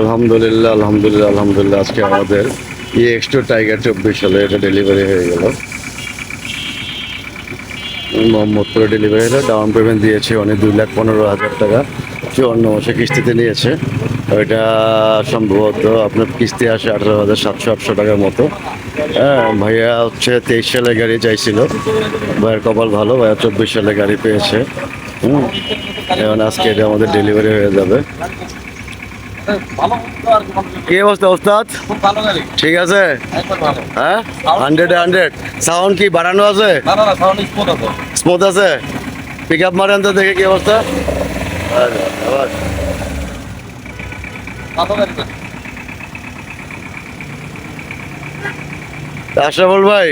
আলহামদুলিল্লাহ আলহামদুলিল্লাহ আলহামদুলিল্লাহ। আজকে আমাদের ই এক্সট্রো টাইগার চব্বিশ সালে এটা ডেলিভারি হয়ে গেল। মোহাম্মদপুরে ডেলিভারি হলো। ডাউন পেমেন্ট দিয়েছে অনেক দুই লাখ পনেরো হাজার টাকা। চুয়ান্ন মাসে কিস্তিতে নিয়েছে। ওইটা সম্ভবত আপনার কিস্তি আসে আঠারো হাজার সাতশো আটশো টাকার মতো। হ্যাঁ ভাইয়া হচ্ছে তেইশ সালে গাড়ি চাইছিল। ভাইয়ের কপাল ভালো, ভাইয়া চব্বিশ সালে গাড়ি পেয়েছে। হুম, এখন আজকে এটা আমাদের ডেলিভারি হয়ে যাবে। কি অবস্থা ওস্তাদ? ঠিক আছে? হ্যাঁ? হান্ড্রেড হান্ড্রেড সাউন্ড কি বাড়ানো আছে? স্মুথ আছে। পিক আপ মারেন তো দেখে কি অবস্থা? আশরাফুল ভাই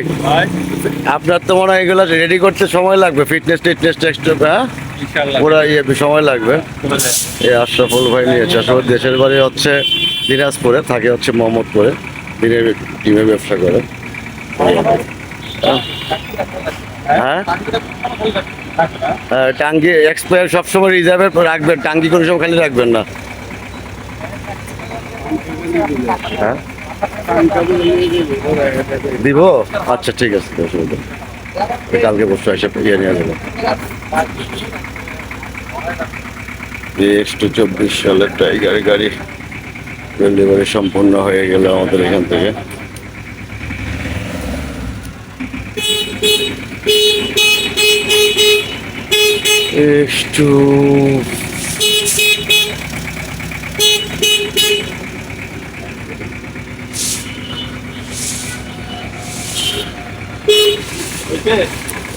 আপনার তো মনে হয় এগুলো রেডি করতে সময় লাগবে। ফিটনেস টিটনেস টেস্ট হ্যাঁ? পুরো ইয়ে সময় লাগবে। এই আশরাফুল ভাই নিয়েছে আসলে দেশের বাড়ি হচ্ছে দিনাজপুরে থাকে হচ্ছে মোহাম্মদপুরে। দিনের টিমে ব্যবসা করে। হ্যাঁ? হ্যাঁ, টাঙ্কি এক্সপায়ার সবসময় রিজার্ভে রাখবেন। টাঙ্কি কোনো সময় খালি রাখবেন না। হ্যাঁ? দিব আচ্ছা ঠিক আছে অসুবিধা। কালকে বসে এসে ইয়ে নিয়ে যাব। একশো চব্বিশ সালের টাইগার গাড়ি ডেলিভারি সম্পূর্ণ হয়ে গেল আমাদের এখান থেকে।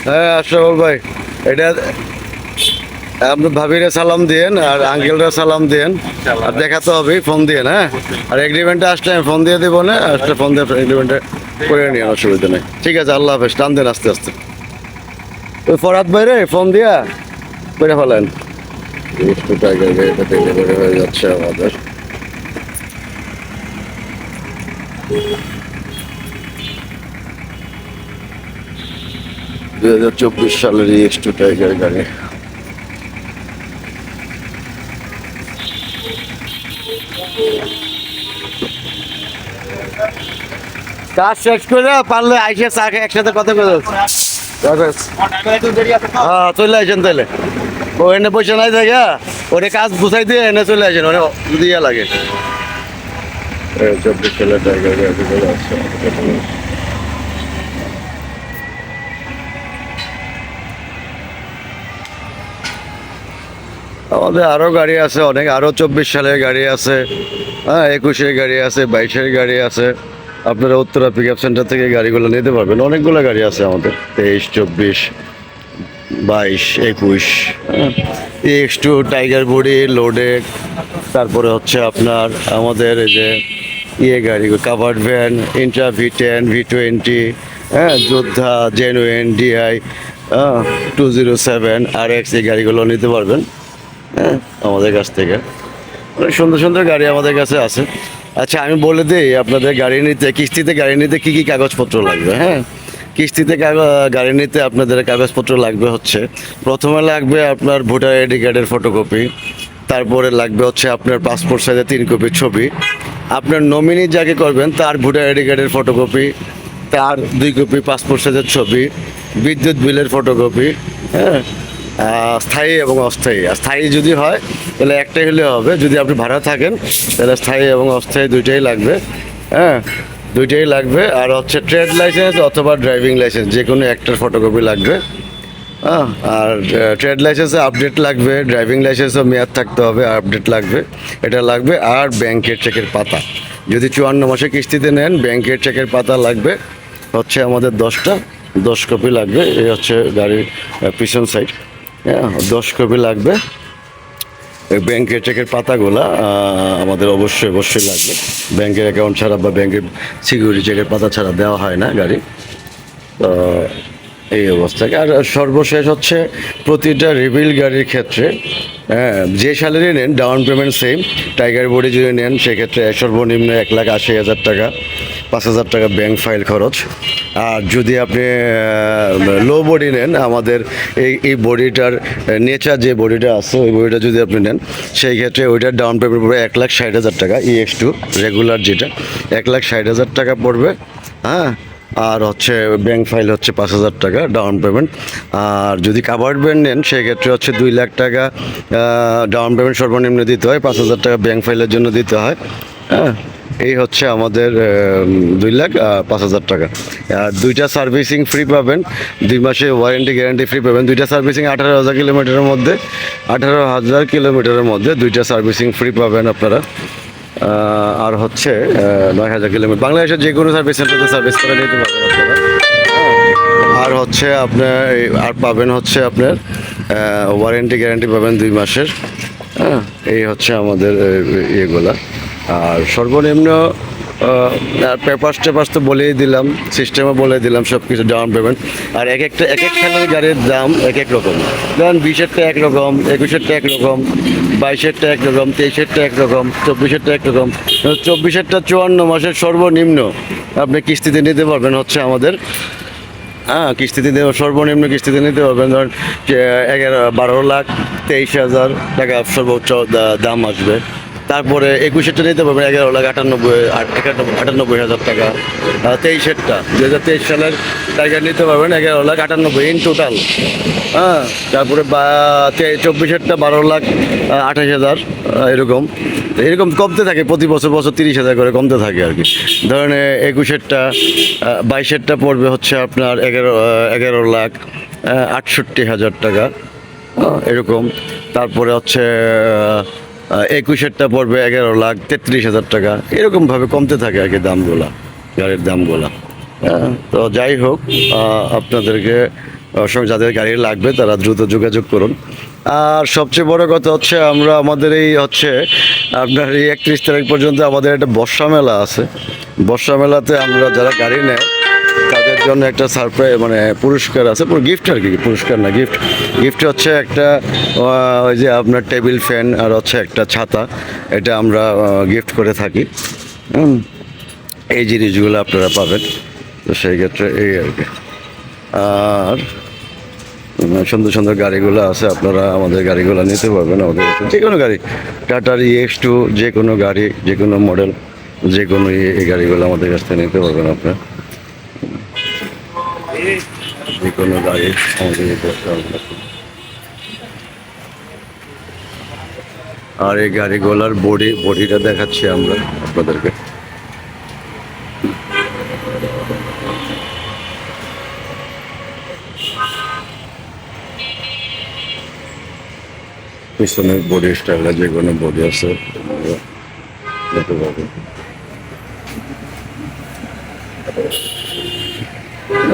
হ্যাঁ আশরাফুল ভাই, এটা আপনি ভাবিরে সালাম দিয়েন আর আঙ্কেলরা সালাম দিয়েন। আর দেখাতে হবে ফোন দিয়ে হ্যাঁ আর এগ্রিমেন্টে আসলে আমি ফোন দিয়ে দেবো না আসলে ফোন দিয়ে এগ্রিমেন্টে করে নিয়ে অসুবিধা নেই। ঠিক আছে আল্লাহ হাফেজ টান দেন আস্তে আস্তে। ওই ফরাদ ভাইরে ফোন দিয়া করে ফেলেন। একটু টাইগার গাড়িটা ডেলিভারি হয়ে যাচ্ছে আমাদের। দুই হাজার চব্বিশ সালের এক্স টু টাইগার গাড়ি। কাজ শেষ করে পারলে আইসে চা একসাথে কথা বলে হ্যাঁ চলে আসেন তাহলে। ও এনে পয়সা নাই থাকে ওরে কাজ গুছাই দিয়ে এনে চলে আসেন ওরে লাগে। চব্বিশ টাইগার গাড়ি চলে আসছে। আমাদের আরও গাড়ি আছে অনেক আরও চব্বিশ সালের গাড়ি আছে হ্যাঁ একুশের গাড়ি আছে বাইশের গাড়ি আছে। আপনারা উত্তরা পিক আপ সেন্টার থেকে গাড়িগুলো নিতে পারবেন। অনেকগুলো গাড়ি আছে আমাদের। তেইশ, চব্বিশ, বাইশ, একুশ এক্স টু, টাইগার বডি লোডেক তারপরে হচ্ছে আপনার আমাদের এই যে ইয়ে গাড়ি, covered van, Intra V ten, V twenty হ্যাঁ Yodha, genuine, DI two zero seven, আর এক্স এই গাড়িগুলো নিতে পারবেন হ্যাঁ আমাদের কাছ থেকে। অনেক সুন্দর সুন্দর গাড়ি আমাদের কাছে আছে। আচ্ছা আমি বলে দিই, আপনাদের গাড়ি নিতে, কিস্তিতে গাড়ি নিতে কী কী কাগজপত্র লাগবে? হ্যাঁ? কিস্তিতে গাড়ি নিতে আপনাদের কাগজপত্র লাগবে হচ্ছে, প্রথমে লাগবে আপনার ভোটার আইডি কার্ডের ফটোকপি তারপরে লাগবে হচ্ছে আপনার পাসপোর্ট সাইজের তিন কপি ছবি। আপনার নমিনি যাকে করবেন, তার ভোটার আইডি কার্ডের ফটোকপি তার দুই কপি পাসপোর্ট সাইজের ছবি, বিদ্যুৎ বিলের ফটোকপি হ্যাঁ? স্থায়ী এবং অস্থায়ী। আর স্থায়ী যদি হয়, তাহলে একটাই হলে হবে। যদি আপনি ভাড়া থাকেন, তাহলে স্থায়ী এবং অস্থায়ী দুইটাই লাগবে। হ্যাঁ দুইটাই লাগবে। আর হচ্ছে ট্রেড লাইসেন্স অথবা ড্রাইভিং লাইসেন্স, যে কোনো একটার ফটোকপি লাগবে। হ্যাঁ আর ট্রেড লাইসেন্সে আপডেট লাগবে, ড্রাইভিং লাইসেন্সও মেয়াদ থাকতে হবে আপডেট লাগবে। এটা লাগবে। আর ব্যাংকের চেকের পাতা। যদি চুয়ান্ন মাসে কিস্তিতে নেন, ব্যাংকের চেকের পাতা লাগবে। হচ্ছে আমাদের দশটা, দশ কপি লাগবে। এই হচ্ছে গাড়ির পিছন সাইড দশ কপি লাগবে। ব্যাংকের চেকের পাতাগুলা আমাদের অবশ্যই অবশ্যই লাগবে। ব্যাংকের অ্যাকাউন্ট ছাড়া বা ব্যাংকের সিকিউরিটি চেকের পাতা ছাড়া দেওয়া হয় না গাড়ি। তো, এই অবস্থাকে আর সর্বশেষ হচ্ছে প্রতিটা রিভিল গাড়ির ক্ষেত্রে হ্যাঁ যে স্যালারি নেন down payment same tiger body যদি নেন, সেক্ষেত্রে সর্বনিম্ন এক লাখ আশি হাজার টাকা। পাঁচ হাজার টাকা ব্যাংক ফাইল খরচ। আর যদি আপনি লো বডি নেন, আমাদের এই এই বডিটার নেচার যে বডিটা আছে, ওই বডিটা যদি আপনি নেন, সেই ক্ষেত্রে ওইটার ডাউন পেমেন্ট পড়বে এক লাখ ষাট হাজার টাকা ইএক্স টু রেগুলার যেটা, এক লাখ ষাট হাজার টাকা পড়বে হ্যাঁ? আর হচ্ছে ব্যাংক ফাইল হচ্ছে পাঁচ হাজার টাকা ডাউন পেমেন্ট আর যদি কাভার্ড ব্যান্ড নেন সেক্ষেত্রে হচ্ছে দুই লাখ টাকা ডাউন পেমেন্ট সর্বনিম্ন দিতে হয়, পাঁচ হাজার টাকা ব্যাংক ফাইলের জন্য দিতে হয় হ্যাঁ? এই হচ্ছে আমাদের দুই লাখ পাঁচ হাজার টাকা। আর দুইটা সার্ভিসিং ফ্রি পাবেন, দুই মাসে ওয়ারেন্টি গ্যারান্টি ফ্রি পাবেন। দুইটা সার্ভিসিং আঠারো হাজার কিলোমিটারের মধ্যে, আঠারো হাজার কিলোমিটারের মধ্যে দুইটা সার্ভিসিং ফ্রি পাবেন আপনারা। আর হচ্ছে নয় হাজার কিলোমিটার। বাংলাদেশের যে কোনো সার্ভিস সেন্টারে সার্ভিস করে নিতে পারবেন আর হচ্ছে আপনার আর পাবেন হচ্ছে আপনার ওয়ারেন্টি গ্যারান্টি পাবেন দুই মাসের। হ্যাঁ এই হচ্ছে আমাদের ইয়েগুলা। আর সর্বনিম্ন পেপার্স টেপার্স তো বলেই দিলাম সিস্টেমে বলে দিলাম সব কিছু ডাউন পেমেন্ট আর এক একটা, এক এক সালের গাড়ির দাম এক এক রকম। ধরেন বিশেরটা একরকম একুশেরটা একরকম বাইশেরটা একরকম তেইশেরটা একরকম চব্বিশেরটা একরকম চব্বিশেরটা চুয়ান্ন মাসের সর্বনিম্ন আপনি কিস্তিতে নিতে পারবেন হচ্ছে আমাদের। হ্যাঁ কিস্তিতে সর্বনিম্ন কিস্তিতে নিতে পারবেন। ধরেন, এগারো, বারো লাখ তেইশ হাজার টাকা সর্বোচ্চ দাম আসবে। তারপরে একুশেরটা নিতে পারবেন, এগারো লাখ আটানব্বই আটানব্বই হাজার টাকা। তেইশেরটা দু হাজার তেইশ সালের টাকা নিতে পারবেন, এগারো লাখ আটানব্বই ইন টোটাল হ্যাঁ তারপরে বা চব্বিশেরটা বারো লাখ আঠাশ হাজার এরকম। এরকম কমতে থাকে, প্রতি বছর বছর তিরিশ হাজার করে কমতে থাকে আর কি। ধরেন একুশেরটা বাইশেরটা পড়বে হচ্ছে আপনার এগারো এগারো লাখ আটষট্টি হাজার টাকা। এরকম। তারপরে হচ্ছে একুশেরটা পড়বে এগারো লাখ তেত্রিশ হাজার টাকা। এরকমভাবে কমতে থাকে আর কি দামগুলা গাড়ির দামগুলা। হ্যাঁ, তো যাই হোক আপনাদেরকে সঙ্গে যাদের গাড়ি লাগবে তারা দ্রুত যোগাযোগ করুন। আর সবচেয়ে বড় কথা হচ্ছে আমরা আমাদের এই হচ্ছে আপনার এই একত্রিশ তারিখ পর্যন্ত আমাদের একটা বর্ষা মেলা আছে। বর্ষা মেলাতে আমরা যারা গাড়ি নেয় তাদের জন্য একটা সারপ্রাইজ মানে পুরস্কার আছে। পুরো গিফট আর কি, পুরস্কার না গিফট গিফট হচ্ছে একটা ওই যে আপনার টেবিল ফ্যান আর হচ্ছে একটা ছাতা। এটা আমরা গিফট করে থাকি। এই জিনিসগুলো আপনারা পাবেন। তো সেই ক্ষেত্রে এই আর কি। আর সুন্দর সুন্দর গাড়িগুলো আছে, আপনারা আমাদের গাড়িগুলো নিতে পারবেন আমাদের যে কোনো গাড়ি টাটার ইএক্স টু যে কোনো গাড়ি, যে কোনো মডেল যে কোনো এই গাড়িগুলো আমাদের কাছ থেকে নিতে পারবেন আপনার। যে কোনো গাড়ি আমাদের নিতে পারবেন আর এই গাড়িগুলোর বডি, বডিটা দেখাচ্ছি আমরা আপনাদেরকে। পিছনের বডি স্টাইলে যে কোনো বডি আছে নিতে পারবেন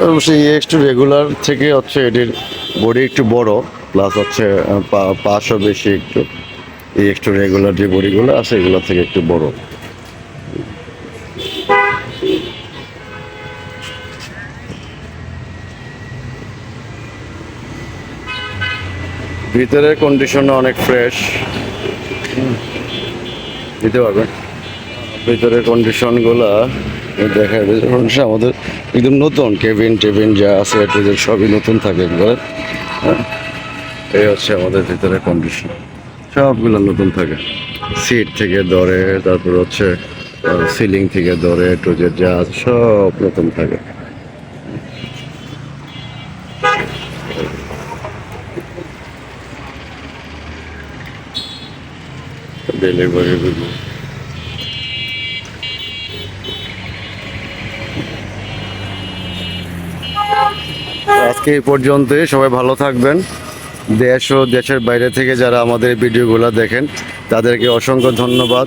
অবশ্যই একটু রেগুলার থেকে হচ্ছে এটির বডি একটু বড় প্লাস হচ্ছে পাশও বেশি একটু। এই একটু রেগুলার যে বডিগুলো আছে, এগুলো থেকে একটু বড়। ভিতরের কন্ডিশন অনেক ফ্রেশ দিতে পারবেন। ভিতরের কন্ডিশনগুলো দেখা যায় আমাদের একদম নতুন কেবিন টেবিন যা আছে এটুদের সবই নতুন থাকে একবার হ্যাঁ? এই হচ্ছে আমাদের ভিতরের কন্ডিশন সবগুলো নতুন থাকে। সিট থেকে ধরে, তারপর হচ্ছে সিলিং থেকে ধরে টুজের যা আছে, সব নতুন থাকে। ডেলিভারি আজকে এই পর্যন্তই। সবাই ভালো থাকবেন। দেশ ও দেশের বাইরে থেকে যারা আমাদের ভিডিওগুলো দেখেন, তাদেরকে অসংখ্য ধন্যবাদ।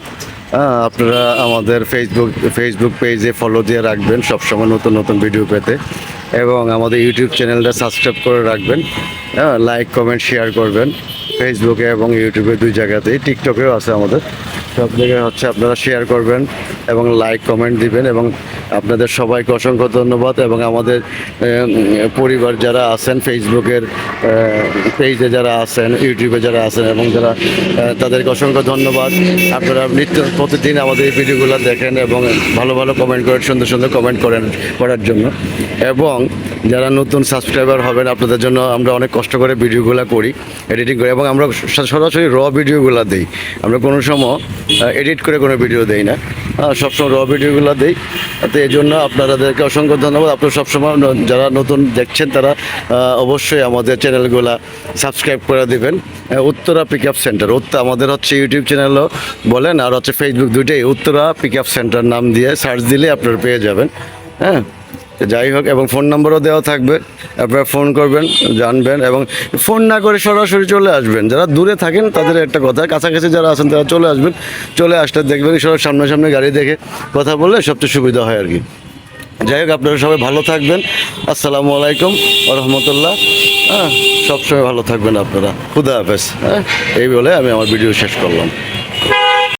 আপনারা আমাদের ফেসবুক ফেসবুক পেজে ফলো দিয়ে রাখবেন সবসময় নতুন নতুন ভিডিও পেতে। এবং আমাদের ইউটিউব চ্যানেলটা সাবস্ক্রাইব করে রাখবেন। হ্যাঁ লাইক কমেন্ট শেয়ার করবেন। ফেসবুকে এবং ইউটিউবে দুই জায়গাতেই। টিকটকেও আছে আমাদের। সব জায়গায় হচ্ছে আপনারা শেয়ার করবেন এবং লাইক কমেন্ট দিবেন এবং আপনাদের সবাইকে অসংখ্য ধন্যবাদ এবং আমাদের পরিবার যারা আছেন ফেসবুকের পেজে যারা আছেন ইউটিউবে যারা আছেন এবং যারা তাদেরকে অসংখ্য ধন্যবাদ। আপনারা নিত্য প্রতিদিন আমাদের এই ভিডিওগুলো দেখেন এবং ভালো ভালো কমেন্ট করেন সুন্দর সুন্দর কমেন্ট করেন করার জন্য। এবং যারা নতুন সাবস্ক্রাইবার হবেন, আপনাদের জন্য আমরা অনেক কষ্ট করে ভিডিওগুলো করি এডিটিং করি এবং আমরা সরাসরি র ভিডিওগুলো দিই। আমরা কোনো সময় এডিট করে কোনো ভিডিও দেই না। সবসময় র ভিডিওগুলো দিই। তো এই জন্য আপনাদেরকে অসংখ্য ধন্যবাদ। আপনারা সবসময় যারা নতুন দেখছেন, তারা অবশ্যই আমাদের চ্যানেলগুলো সাবস্ক্রাইব করে দেবেন। উত্তরা পিক আপ সেন্টার উত্তর আমাদের হচ্ছে ইউটিউব চ্যানেলও বলেন, আর হচ্ছে ফেসবুক দুইটাই। উত্তরা পিক আপ সেন্টার নাম দিয়ে সার্চ দিলে আপনারা পেয়ে যাবেন। হ্যাঁ? যাই হোক, এবং ফোন নম্বরও দেওয়া থাকবে। আপনারা ফোন করবেন, জানবেন, এবং ফোন না করে সরাসরি চলে আসবেন। যারা দূরে থাকেন, তাদের একটা কথা, কাছাকাছি যারা আছেন, তারা চলে আসবেন। চলে আসলে দেখবেন সব সামনাসামনি গাড়ি দেখে কথা বললে সবচেয়ে সুবিধা হয় আর কি। যাই হোক, আপনারা সবাই ভালো থাকবেন। আসসালামু আলাইকুম রহমতুল্লাহ। হ্যাঁ সবসময় ভালো থাকবেন আপনারা। খুদা হাফেজ। হ্যাঁ এই বলে আমি আমার ভিডিও শেষ করলাম।